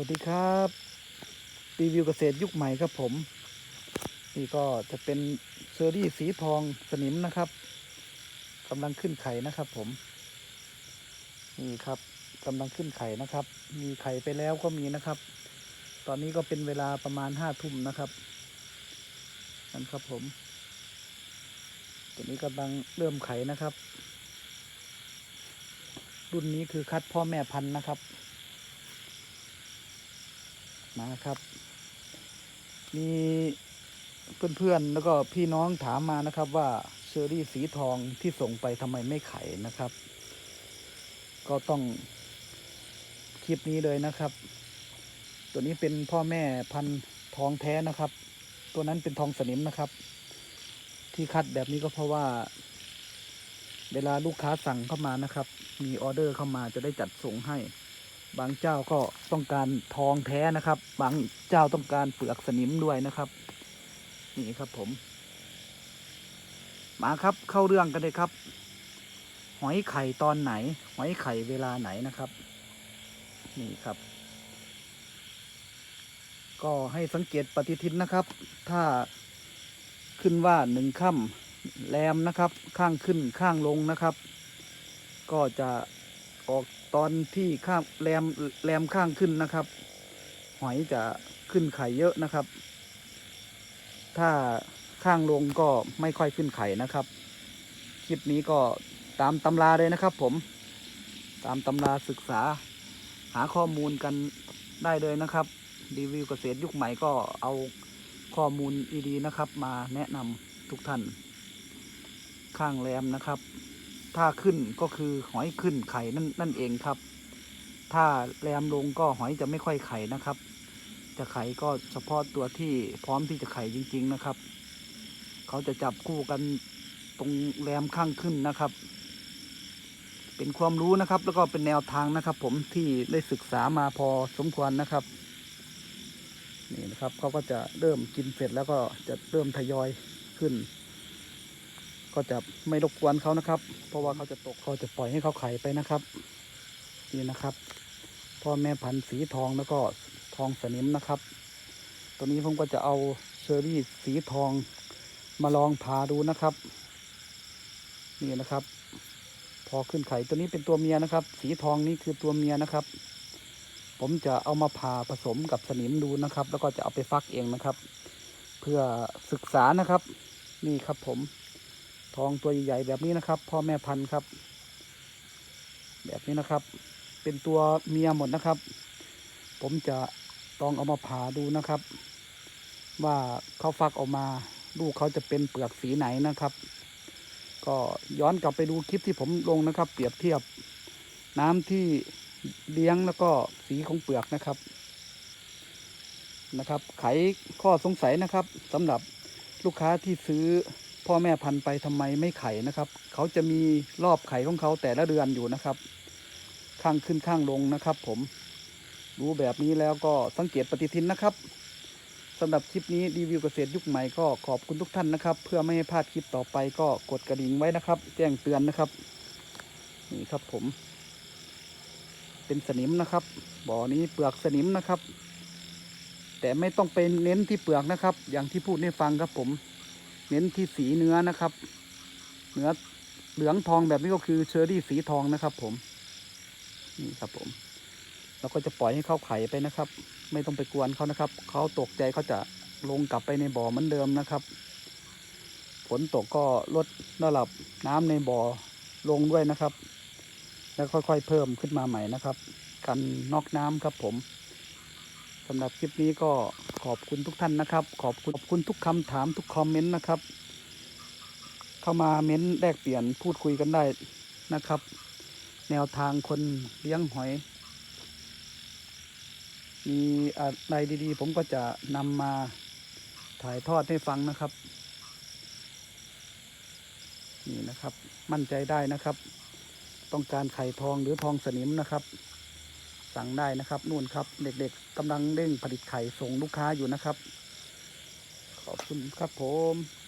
วัสดีครับรีวิวเกษตรยุคใหม่ครับผม นี่ก็จะเป็นเซอรี่สีทองสนิมนะครับกำลังขึ้นไข่นะครับผม นี่ครับกำลังขึ้นไข่นะครับ มีไข่ไปแล้วก็มีนะครับ ตอนนี้ก็เป็นเวลาประมาณห้าทุ่มนะครับนั่นครับผม ตัวนี้กำลังเริ่มไข่นะครับ รุ่นนี้คือคัดพ่อแม่พันธุ์นะครับ มาครับ มีเพื่อนๆแล้วก็พี่น้องถามมานะครับว่าเชอรี่สีทองที่ส่งไปทำไมไม่ไข่นะครับ ก็ต้องคลิปนี้เลยนะครับ ตัวนี้เป็นพ่อแม่พันธุ์ทองแท้นะครับ ตัวนั้นเป็นทองสนิมนะครับ ที่คัดแบบนี้ก็เพราะว่า เวลาลูกค้าสั่งเข้ามานะครับ มีออเดอร์เข้ามาจะได้จัดส่งให้ บางเจ้าก็ต้องการทองแท้นะครับ บางเจ้าต้องการเปลือกสนิมด้วยนะครับ นี่ครับผม มาครับเข้าเรื่องกันเลยครับ หอยไข่ตอนไหน หอยไข่เวลาไหนนะครับ นี่ครับ ก็ให้สังเกตปฏิทินนะครับ ถ้าขึ้นว่าหนึ่งค่ำแรมนะครับ ข้างขึ้นข้างลงนะครับ ก็จะ ออกตอนที่ข้างแรมแรมข้างขึ้นนะครับ หอยจะขึ้นไข่เยอะนะครับ ถ้าข้างลงก็ไม่ค่อยขึ้นไข่นะครับ คลิปนี้ก็ตามตำราเลยนะครับ ผมตามตำราศึกษาหาข้อมูลกันได้เลยนะครับ รีวิวเกษตรยุคใหม่ก็เอาข้อมูลดีๆนะครับ มาแนะนำทุกท่าน ข้างแรมนะครับ ถ้าขึ้นก็คือหอยขึ้นไข่นั่นนั่นเองครับ ถ้าแรมลงก็หอยจะไม่ค่อยไข่นะครับ จะไข่ก็เฉพาะตัวที่พร้อมที่จะไข่จริง ๆนะครับ เขาจะจับคู่กันตรงแรมข้างขึ้นนะครับ เป็นความรู้นะครับ แล้วก็เป็นแนวทางนะครับ ผมที่ได้ศึกษามาพอสมควรนะครับนี่นะครับเขาก็จะเริ่มกินเสร็จแล้วก็จะเริ่มทยอยขึ้น ก็จะไม่รบกวนเขานะครับ เพราะว่าเขาจะตกเขาจะปล่อยให้เขาไข่ไปนะครับ นี่นะครับพ่อแม่พันธุ์สีทองแล้วก็ทองสนิมนะครับ ตัวนี้ผมก็จะเอาเชอรี่สีทองมาลองผ่าดูนะครับ นี่นะครับ พอขึ้นไข่ตัวนี้เป็นตัวเมียนะครับ สีทองนี่คือตัวเมียนะครับ ผมจะเอามาผ่าผสมกับสนิมดูนะครับ แล้วก็จะเอาไปฟักเองนะครับ เพื่อศึกษานะครับ นี่ครับผม ทองตัวใหญ่ๆแบบนี้นะครับ พ่อแม่พันธุ์ครับ แบบนี้นะครับ เป็นตัวเมียหมดนะครับ ผมจะลองเอามาผ่าดูนะครับ ว่าเขาฟักออกมา ลูกเขาจะเป็นเปลือกสีไหนนะครับ ก็ย้อนกลับไปดูคลิปที่ผมลงนะครับ เปรียบเทียบ น้ำที่เลี้ยงแล้วก็สีของเปลือกนะครับนะครับ ไขข้อสงสัยนะครับสำหรับลูกค้าที่ซื้อ พ่อแม่พันธุ์ไปทำไมไม่ไข่นะครับ เขาจะมีรอบไข่ของเขาแต่ละเดือนอยู่นะครับ ข้างขึ้นข้างลงนะครับ ผมรู้แบบนี้แล้วก็สังเกตปฏิทินนะครับสำหรับคลิปนี้รีวิวเกษตรยุคใหม่ก็ขอบคุณทุกท่านนะครับ เพื่อไม่ให้พลาดคลิปต่อไปก็กดกระดิ่งไว้นะครับ แจ้งเตือนนะครับ นี่ครับผม เป็นสนิมนะครับ บ่อนี้เปลือกสนิมนะครับ แต่ไม่ต้องไปเน้นที่เปลือกนะครับ อย่างที่พูดให้ฟังครับผม เน้นที่สีเนื้อนะครับ เนื้อเหลืองทองแบบนี้ก็คือเชอรี่สีทองนะครับ ผม นี่ครับผม เราก็จะปล่อยให้เขาไข่ไปนะครับ ไม่ต้องไปกวนเขานะครับ เขาตกใจเขาจะลงกลับไปในบ่อเหมือนเดิมนะครับ ฝนตกก็ลดระดับน้ำในบ่อลงด้วยนะครับ แล้วค่อยๆเพิ่มขึ้นมาใหม่นะครับ กันนอกน้ำครับผม สำหรับคลิปนี้ก็ขอบคุณทุกท่านนะครับ ขอบคุณขอบคุณทุกคำถามทุกคอมเมนต์นะครับ เข้ามาเม้นแลกเปลี่ยนพูดคุยกันได้นะครับ แนวทางคนเลี้ยงหอย มีอะไรดีๆ ผมก็จะนำมาถ่ายทอดให้ฟังนะครับ นี่นะครับ มั่นใจได้นะครับ ต้องการไข่ทองหรือทองสนิมนะครับ สั่งได้นะครับนู่นครับเด็กๆกำลังเร่งผลิตไข่ส่งลูกค้าอยู่นะครับ ขอบคุณครับผม